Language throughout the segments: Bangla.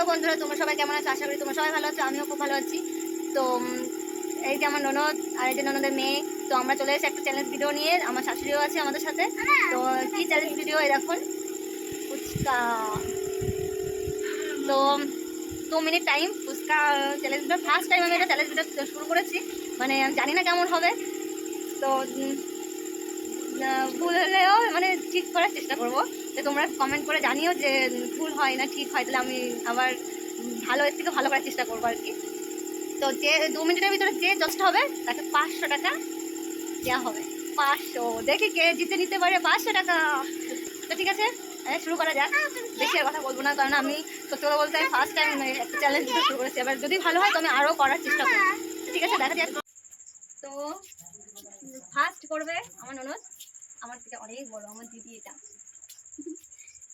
হ্যালো বন্ধুরা, তোমরা সবাই কেমন আছো? আশা করি তোমরা সবাই ভালো আছো, আমিও খুব ভালো আছি। তো এই যে আমার ননদ আর এই যে ননদের মেয়ে, তো আমরা চলে এসেছি একটা চ্যালেঞ্জ ভিডিও নিয়ে। আমার শাশুড়িও আছে আমাদের সাথে। তো, কি চ্যালেঞ্জ ভিডিও এই দেখুন ফুচকা। তো, দু minute time fuchka challenge video first time আমি এটা চ্যালেঞ্জ ভিডিও শুরু করেছি। মানে জানি না কেমন হবে। তো ভুল হলেও মানে ঠিক করার চেষ্টা করব। যে তোমরা কমেন্ট করে জানিও যে ভুল হয় না ঠিক হয়, তাহলে আমি আবার ভালো এর থেকে ভালো করার চেষ্টা করব আর কি। তো যে দু মিনিটের ভিতরে যে জজটা হবে, তাকে পাঁচশো টাকা দেওয়া হবে। পাঁচশো। দেখি কে জিতে নিতে পারে পাঁচশো টাকা। তো ঠিক আছে শুরু করা যাক। বেশি আর কথা বলব না, কারণ আমি সত্যি কথা বলতে আমি ফার্স্ট টাইম একটা চ্যালেঞ্জ শুরু করেছি। এবার যদি ভালো হয়, তো আমি আরও করার চেষ্টা করব। ঠিক আছে, দেখা যাক। তো ফার্স্ট করবে আমার ননদ। আমার থেকে অনেক বড়, আমার দিদি এটা।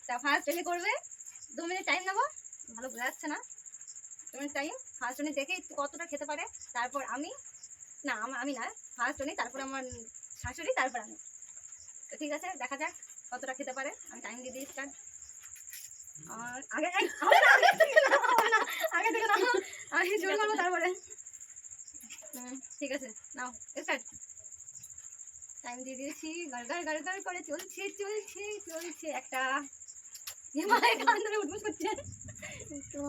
তা ফার্স্ট এসে করবে। দু মিনিট টাইম নেব। ভালো বোঝা যাচ্ছে না। দু মিনিট টাইম ফার্স্ট উনি দেখে কতটা খেতে পারে। তারপর আমি না আমার আমি না। ফার্স্ট উনি তারপর আমার শাশুড়ি, তারপর আমি। তো ঠিক আছে, দেখা যাক কতটা খেতে পারে। আমি টাইম দিয়ে দিই স্টার্ট আগে থেকে আমি ঠিক আছে, নাও স্টার্ট টাইম দিয়ে দিয়েছি গড়গড় গড়গড় করে চলছে চলছে চলছে একটা। হিমালয় গান ধরে উঠবস করছে তো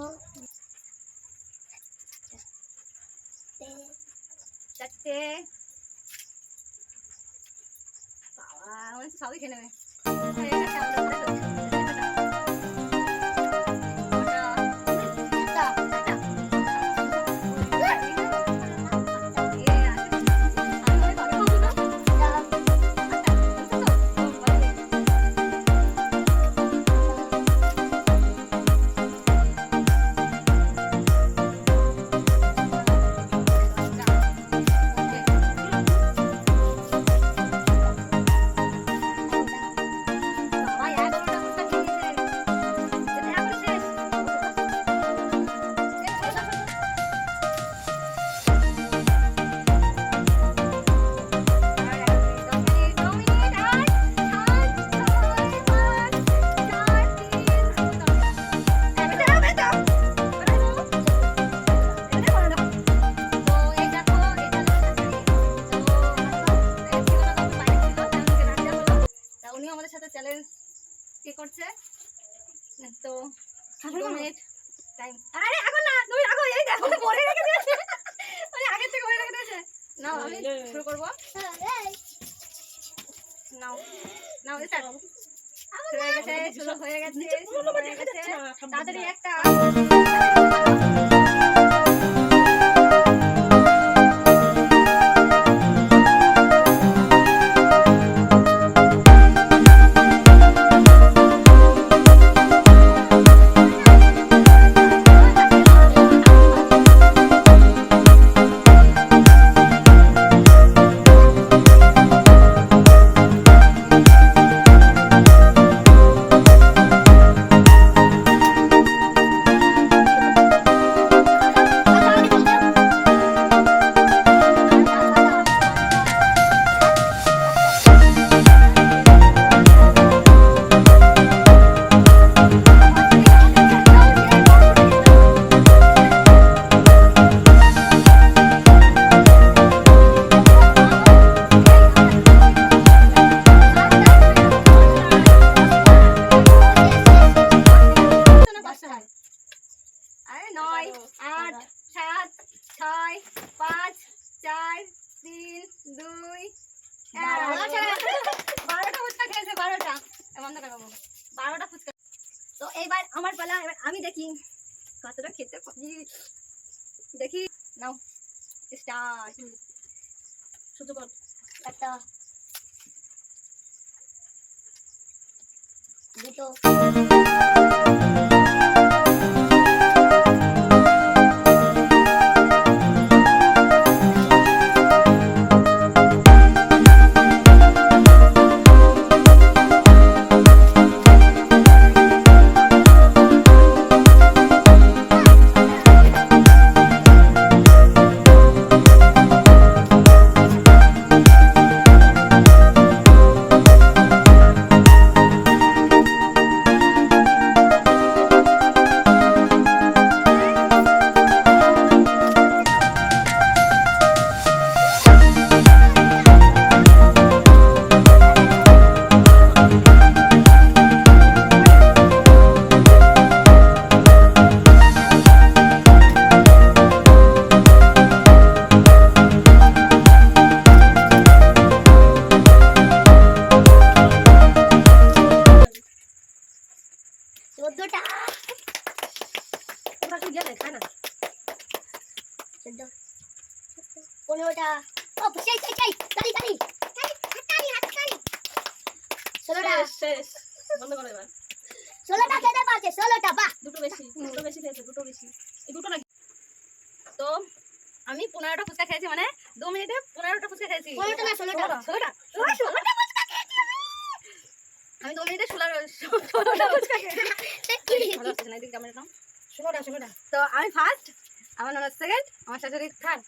চারটে। বাবা সবই খেয়ে নেবে। আমাদের সাথে চ্যালেঞ্জ কে করছে? তো দু মিনিট টাইম আরে এখন না তুমি রাখো এই দেখো মরে রেখে দিয়েছে। মানে আগে থেকে মরে রেখে দিয়েছে। নাও আমি শুরু করব। নাও নাও স্টার্ট হয়ে শুরু হয়ে গেছে শুরু হয়ে গেছে। তাড়াতাড়ি একটা তো এইবার আমার পালা, এবার আমি দেখি কতটা খেতে পারি। দেখি, নাও স্টার্ট শুধু একটা। দুটো। ইয়ে নেই খায় না চোদ্দ পনেরোটা ও সেই সেই সেই তাড়ি তাড়ি তাড়ি হাততালি ষোলোটা শেষ, শেষ। বন্ধ করো এবার। ষোলোটা খেতে পারছে ষোলোটা বাহ। দুটো বেশি দুটো বেশি খেয়েছে দুটো বেশি। এই দুটো নাকি? তো আমি পনেরোটা ফুচকা খেয়েছি মানে দু মিনিটে পনেরোটা ফুচকা খেয়েছি। পনেরোটা না ষোলোটা? ষোলোটা ষোলোটা ফুচকা খেয়েছি আমি। দু মিনিটে ষোলো ষোলোটা ফুচকা খেয়েছি। ভালো না এদিকে তো আমি ফার্স্ট আমার নাম্বার সেকেন্ড আমার শাশুড়ি থার্ড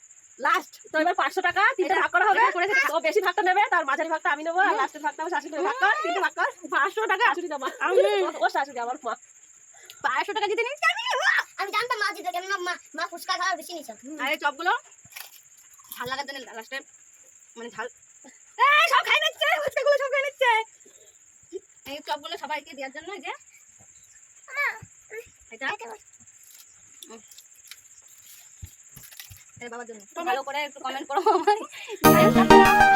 লাস্ট তো এবার পাঁচশো টাকা তিনটে ভাগ করা হবে। তো বেশি ভাগটা নেবে তার মাঝারি ভাগটা আমি নেব আর লাস্টের ভাগটা আমার শাশুড়ি ভাগ কর তিনটে ভাগ কর। পাঁচশো টাকা শাশুড়ি দেবো ও শাশুড়ি আমার মা। পাঁচশো টাকা জিতে নিয়েছি আমি? আমি জানতাম মা জিতে কেন মা মা ফুচকা খাওয়া বেশি নিছে আর এই চপগুলো? ঝাল লাগার জন্য লাস্টে মানে ঝাল। এই সব খাই নিচ্ছে ফুচকাগুলো সব খাই নিচ্ছে। এই চপগুলো সবাইকে দেওয়ার জন্য এই যে। এটা উম। এটা বাবার জন্য। ভালো করে একটু কমেন্ট করো আমায়।